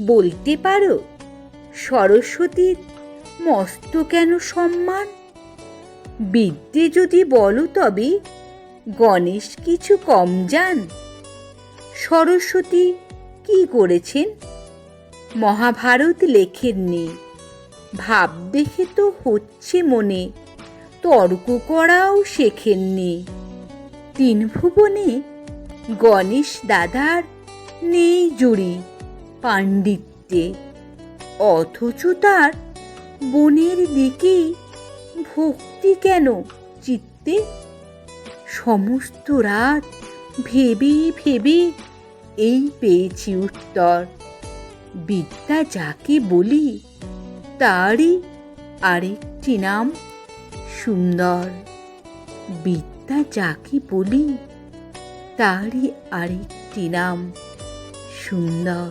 বলতে পারো, সরস্বতীর মস্ত কেন সম্মান? বিদ্যে যদি বলো তবে গণেশ কিছু কম যান। সরস্বতী কি করেছেন? মহাভারত লেখেননি। ভাব দেখে তো হচ্ছে মনে, তর্ক করাও শেখেননি। তিন ভুবনে গণেশ দাদার নেই জুড়ি। পাণ্ডিত্যে। অথচ তার বনের দিকেই ভক্তি কেন চিত্তে? সমস্ত রাত ভেবে ভেবে এই পেয়েছি উত্তর। বিদ্যা যাকে বলি তারই আরেকটি নাম সুন্দর। বিদ্যা যাকে বলি তারই আরেকটি নাম সুন্দর।